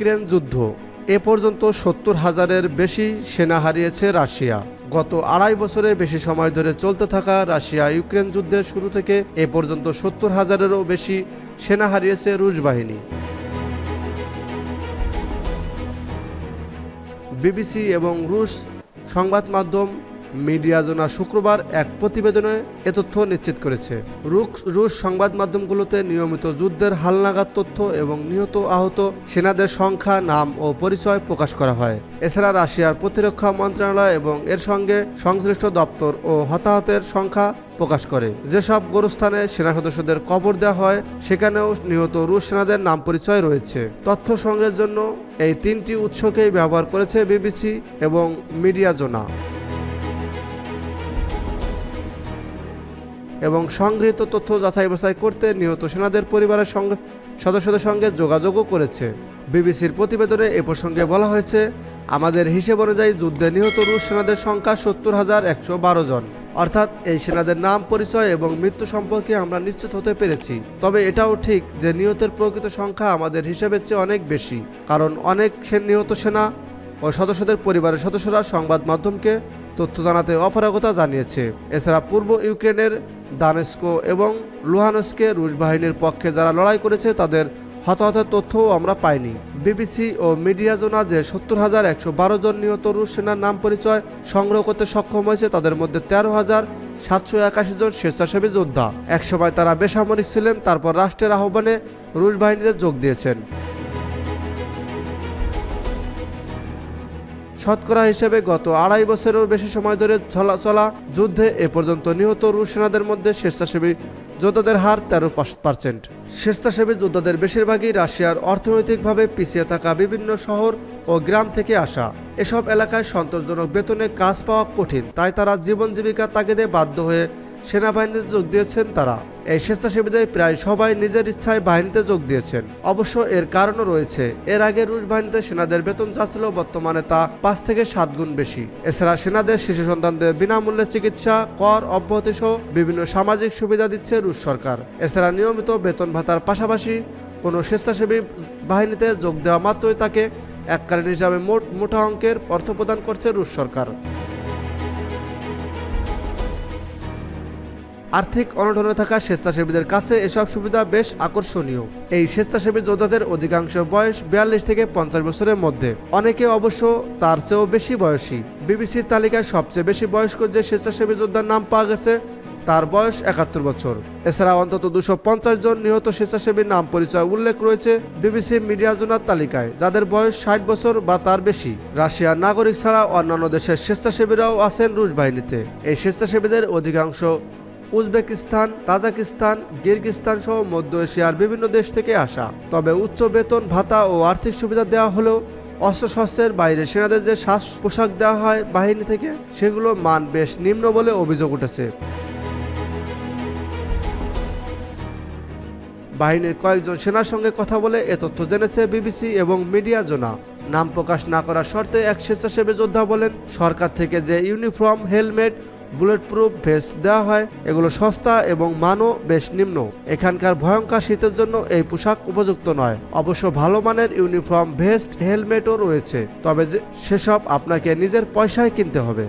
Ukraine যুদ্ধ। এ পর্যন্ত সত্তর হাজারের বেশি সেনা হারিয়েছে রাশিয়া। গত আড়াই বছরে বেশি সময় ধরে চলতে থাকা রাশিয়া ইউক্রেন যুদ্ধের শুরু থেকে এ পর্যন্ত সত্তর হাজারেরও বেশি সেনা হারিয়েছে রুশ বাহিনী। বিবিসি এবং রুশ সংবাদ মাধ্যম মিডিয়া জোনা শুক্রবার এক প্রতিবেদনে এ তথ্য নিশ্চিত করেছে। রুশ রুশ সংবাদ মাধ্যমগুলোতে নিয়মিত যুদ্ধের হালনাগাদ তথ্য এবং নিহত আহত সেনাদের সংখ্যা, নাম ও পরিচয় প্রকাশ করা হয়। এছাড়া রাশিয়ার প্রতিরক্ষা মন্ত্রণালয় এবং এর সঙ্গে সংশ্লিষ্ট দপ্তর ও হতাহতের সংখ্যা প্রকাশ করে। যেসব গোরস্থানে সেনা সদস্যদের কবর দেওয়া হয়, সেখানেও নিহত রুশ সেনাদের নাম পরিচয় রয়েছে। তথ্য সংগ্রহের জন্য এই তিনটি উৎসকেই ব্যবহার করেছে বিবিসি এবং মিডিয়া জোনা। এবং সংগৃহীত তথ্য যাচাই বাছাই করতে নিহত সেনাদের পরিবারের সঙ্গে সদস্যদের সঙ্গে যোগাযোগও করেছে। বিবিসির প্রতিবেদনে এ প্রসঙ্গে বলা হয়েছে, আমাদের হিসেব অনুযায়ী যুদ্ধে নিহত রুশ সেনাদের সংখ্যা সত্তর হাজার একশো বারো জন। অর্থাৎ এই সেনাদের নাম, পরিচয় এবং মৃত্যু সম্পর্কে আমরা নিশ্চিত হতে পেরেছি। তবে এটাও ঠিক যে নিহতের প্রকৃত সংখ্যা আমাদের হিসেবের চেয়ে অনেক বেশি, কারণ অনেক নিহত সেনা ও সদস্যদের পরিবারের সদস্যরা সংবাদ মাধ্যমকে তথ্য জানাতে অপারগতা জানিয়েছে। এছাড়া পূর্ব ইউক্রেনের দানেস্কো এবং লুহানস্কে রুশ বাহিনীর পক্ষে যারা লড়াই করেছে, তাদের হতাহতের তথ্যও আমরা পাইনি। বিবিসি ও মিডিয়া জোনা যে সত্তর হাজার একশো বারো জন নিহত রুশ সেনার নাম পরিচয় সংগ্রহ করতে সক্ষম হয়েছে, তাদের মধ্যে তেরো হাজার সাতশো একাশি জন স্বেচ্ছাসেবী যোদ্ধা। একসময় তারা বেসামরিক ছিলেন, তারপর রাষ্ট্রের আহ্বানে রুশ বাহিনীতে যোগ দিয়েছেন। শতকরা হিসেবে গত আড়াই বছরের বেশি সময় ধরে চলা যুদ্ধে এ পর্যন্ত নিহত রুশ সেনাদের মধ্যে স্বেচ্ছাসেবী যোদ্ধাদের হার তেরো পার্সেন্ট স্বেচ্ছাসেবী যোদ্ধাদের বেশিরভাগই রাশিয়ার অর্থনৈতিকভাবে পিছিয়ে থাকা বিভিন্ন শহর ও গ্রাম থেকে আসা। এসব এলাকায় সন্তোষজনক বেতনে কাজ পাওয়া কঠিন, তাই তারা জীবন জীবিকা তাগিদে বাধ্য হয়ে সেনাবাহিনীতে যোগ দিয়েছেন তারা। এই স্বেচ্ছাসেবীদের প্রায় সবাই নিজের ইচ্ছায় বাহিনীতে যোগ দিয়েছেন। অবশ্য এর কারণও রয়েছে। এর আগে রুশ বাহিনীতে সেনাদের বেতন চাচ্ছিল বর্তমানে তা পাঁচ থেকে সাত গুণ বেশি। এছাড়া সেনাদের শিশু সন্তানদের বিনামূল্যে চিকিৎসা, কর, অব্যাহতি সহ বিভিন্ন সামাজিক সুবিধা দিচ্ছে রুশ সরকার। এছাড়া নিয়মিত বেতন ভাতার পাশাপাশি কোনো স্বেচ্ছাসেবী বাহিনীতে যোগ দেওয়া মাত্রই তাকে এককালীন হিসাবে মোট মোটা অঙ্কের অর্থ প্রদান করছে রুশ সরকার। আর্থিক অনটনে থাকা স্বেচ্ছাসেবীদের কাছে এসব সুবিধা বেশ আকর্ষণীয়। এই স্বেচ্ছাসেবী যোদ্ধাদের অধিকাংশ বয়স বিয়াল্লিশ থেকে পঞ্চাশ বছরের মধ্যে। অনেকে অবশ্য তার চেয়েও বেশি বয়সী। বিবিসির তালিকায় সবচেয়ে বেশি বয়স্ক যে স্বেচ্ছাসেবী যোদ্ধার নাম পাওয়া গেছে, তার বয়স একাত্তর বছর। এছাড়া অন্তত দুশো জন নিহত স্বেচ্ছাসেবীর নাম পরিচয় উল্লেখ রয়েছে বিবিসি মিডিয়া জোনার তালিকায়, যাদের বয়স ষাট বছর বা তার বেশি। রাশিয়ার নাগরিক ছাড়া অন্যান্য দেশের স্বেচ্ছাসেবীরাও আছেন রুশ বাহিনীতে। এই স্বেচ্ছাসেবীদের অধিকাংশ উজবেকিস্তান, তাজাকিস্তান কিরগিস্তান সহ মধ্য এশিয়ার বিভিন্ন দেশ থেকে আসা। তবে উচ্চ বেতন, ভাতা ও আর্থিক সুবিধা দেওয়া হলেও অস্ত্রশস্ত্রের বাইরে সেনাদের যে শ্বাস পোশাক দেওয়া হয় বাহিনী থেকে, সেগুলো মান বেশ নিম্ন বলে অভিযোগ উঠেছে। বাহিনীর কয়েকজন সেনার সঙ্গে কথা বলে এ তথ্য জেনেছে বিবিসি এবং মিডিয়া জোনা। নাম প্রকাশ না করার শর্তে এক স্বেচ্ছাসেবী যোদ্ধা বলেন, সরকার থেকে যে uniform, helmet bulletproof vest দেওয়া হয়। এগুলো সস্তা এবং মানও বেশ নিম্ন। এখানকার ভয়ঙ্কর শীতের জন্য এই পোশাক উপযুক্ত নয়। অবশ্য ভালো মানের ইউনিফর্ম ভেস্ট হেলমেটও রয়েছে। তবে সেসব আপনাকে নিজের পয়সায় কিনতে হবে।